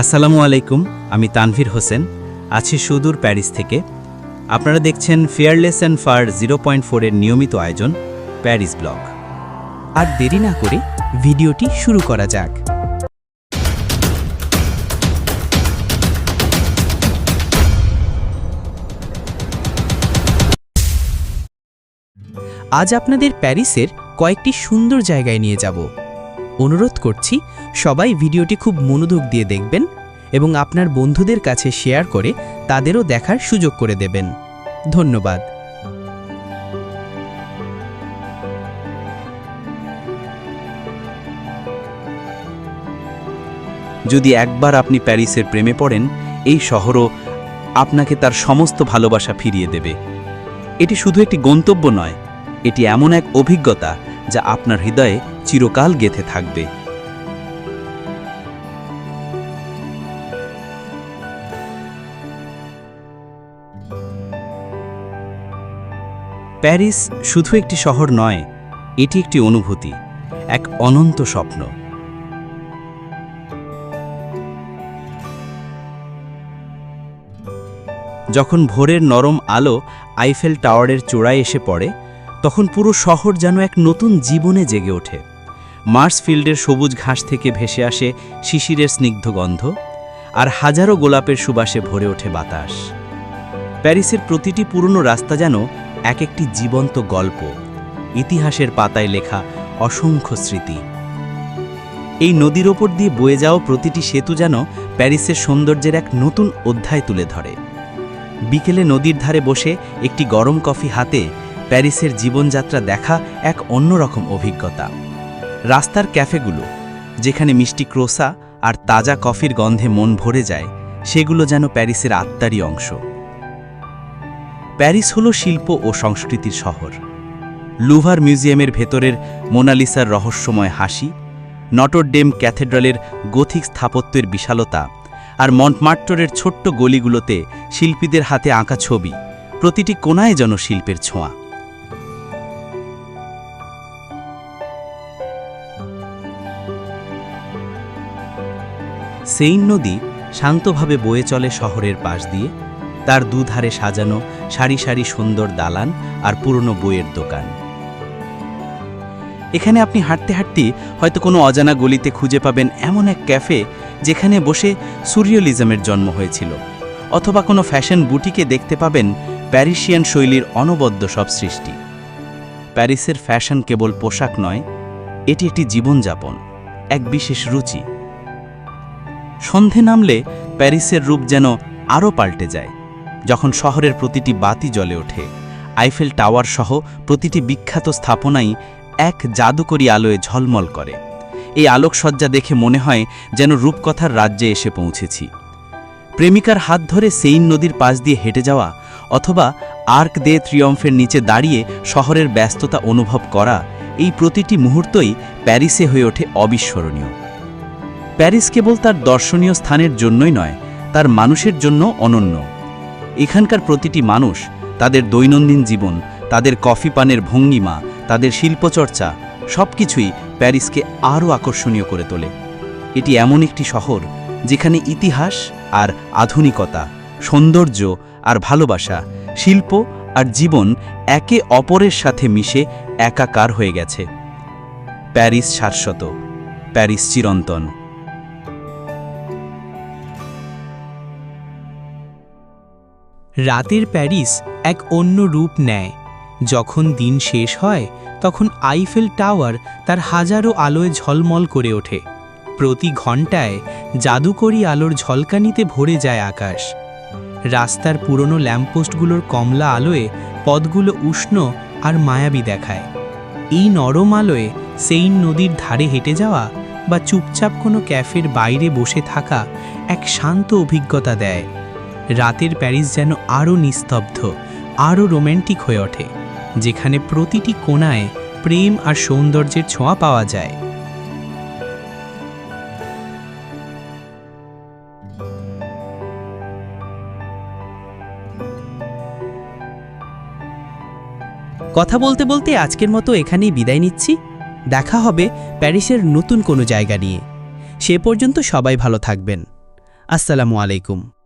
আসসালামু আলাইকুম, আমি তানভীর হোসেন, আছি সুদূর প্যারিস থেকে। আপনারা দেখছেন fearless and far zero point ফোরের নিয়মিত আয়োজন, প্যারিস ব্লগ। আর দেরি না করে ভিডিওটি শুরু করা যাক। আজ আপনাদের প্যারিসের কয়েকটি সুন্দর জায়গায় নিয়ে যাব। অনুরোধ করছি, সবাই ভিডিওটি খুব মনোযোগ দিয়ে দেখবেন এবং আপনার বন্ধুদের কাছে শেয়ার করে তাদেরও দেখার সুযোগ করে দেবেন। ধন্যবাদ। যদি একবার আপনি প্যারিসের প্রেমে পড়েন, এই শহরও আপনাকে তার সমস্ত ভালোবাসা ফিরিয়ে দেবে। এটি শুধু একটি গন্তব্য নয়, এটি এমন এক অভিজ্ঞতা যা আপনার হৃদয়ে চিরকাল গেথে থাকবে। প্যারিস শুধু একটি শহর নয়, এটি একটি অনুভূতি, এক অনন্ত স্বপ্ন। যখন ভোরের নরম আলো আইফেল টাওয়ারের চূড়ায় এসে পড়ে তখন পুরো শহর যেন এক নতুন জীবনে জেগে ওঠে। মার্সফিল্ডের সবুজ ঘাস থেকে ভেসে আসে শিশিরের স্নিগ্ধ গন্ধ, আর হাজারো গোলাপের সুবাসে ভরে ওঠে বাতাস। প্যারিসের প্রতিটি পুরনো রাস্তা যেন এক একটি জীবন্ত গল্প, ইতিহাসের পাতায় লেখা অসংখ্য স্মৃতি। এই নদীর ওপর দিয়ে বয়ে যাওয়া প্রতিটি সেতু যেন প্যারিসের সৌন্দর্যের এক নতুন অধ্যায় তুলে ধরে। বিকেলে নদীর ধারে বসে একটি গরম কফি হাতে প্যারিসের জীবনযাত্রা দেখা এক অন্যরকম অভিজ্ঞতা। রাস্তার ক্যাফেগুলো, যেখানে মিষ্টি ক্রোসা আর তাজা কফির গন্ধে মন ভরে যায়, সেগুলো যেন প্যারিসের আত্মারই অংশ। প্যারিস হলো শিল্প ও সংস্কৃতির শহর। লুভার মিউজিয়ামের ভেতরের মোনালিসার রহস্যময় হাসি, নটর ডেম ক্যাথেড্রালের গথিক স্থাপত্যের বিশালতা আর মন্টমার্টরের ছোট্ট গলিগুলোতে শিল্পীদের হাতে আঁকা ছবি, প্রতিটি কোনায় যেন শিল্পের ছোঁয়া। সেইন নদী শান্তভাবে বয়ে চলে শহরের পাশ দিয়ে, তার দুধারে সাজানো সারি সারি সুন্দর দালান আর পুরনো বইয়ের দোকান। এখানে আপনি হাঁটতে হাঁটতে হয়তো কোনো অজানা গলিতে খুঁজে পাবেন এমন এক ক্যাফে যেখানে বসে সুরিয়লিজমের জন্ম হয়েছিল, অথবা কোনো ফ্যাশন বুটিকে দেখতে পাবেন প্যারিসিয়ান শৈলীর অনবদ্য সব সৃষ্টি। প্যারিসের ফ্যাশন কেবল পোশাক নয়, এটি একটি জীবনযাপন, এক বিশেষ রুচি। সন্ধে নামলে প্যারিসের রূপ যেন আরও পাল্টে যায়। যখন শহরের প্রতিটি বাতি জ্বলে ওঠে, আইফেল টাওয়ার সহ প্রতিটি বিখ্যাত স্থাপনাই এক জাদুকরী আলোয় ঝলমল করে। এই আলোকসজ্জা দেখে মনে হয় যেন রূপকথার রাজ্যে এসে পৌঁছেছি। প্রেমিকার হাত ধরে সেইন নদীর পাশ দিয়ে হেঁটে যাওয়া অথবা আর্ক দে ত্রিয়ম্ফের নিচে দাঁড়িয়ে শহরের ব্যস্ততা অনুভব করা এই প্রতিটি মুহূর্তই প্যারিসে হয়ে ওঠে অবিস্মরণীয়। প্যারিস কেবল তার দর্শনীয় স্থানের জন্যই নয়, তার মানুষের জন্য অনন্য। এখানকার প্রতিটি মানুষ তাদের দৈনন্দিন জীবন, তাদের কফি পানের ভঙ্গিমা, তাদের শিল্পচর্চা সব কিছুই প্যারিসকে আরও আকর্ষণীয় করে তোলে। এটি এমন একটি শহর যেখানে ইতিহাস আর আধুনিকতা, সৌন্দর্য আর ভালোবাসা, শিল্প আর জীবন একে অপরের সাথে মিশে একাকার হয়ে গেছে। প্যারিস শাশ্বত, প্যারিস চিরন্তন। রাতের প্যারিস এক অন্য রূপ নেয়। যখন দিন শেষ হয়, তখন আইফেল টাওয়ার তার হাজারো আলোয় ঝলমল করে ওঠে। প্রতি ঘন্টায় জাদুকরী আলোর ঝলকানিতে ভরে যায় আকাশ। রাস্তার পুরনো ল্যাম্পপোস্টগুলোর কমলা আলোয় পথগুলো উষ্ণ আর মায়াবী দেখায়। এই নরম আলোয় সেইন নদীর ধারে হেঁটে যাওয়া বা চুপচাপ কোনো ক্যাফের বাইরে বসে থাকা এক শান্ত অভিজ্ঞতা দেয়। রাতের প্যারিস যেন আরও নিস্তব্ধ, আরও রোম্যান্টিক হয়ে ওঠে, যেখানে প্রতিটি কোণায় প্রেম আর সৌন্দর্যের ছোঁয়া পাওয়া যায়। কথা বলতে বলতে আজকের মতো এখানেই বিদায় নিচ্ছি। দেখা হবে প্যারিসের নতুন কোনো জায়গা নিয়ে। সে পর্যন্ত সবাই ভালো থাকবেন। আসসালামু আলাইকুম।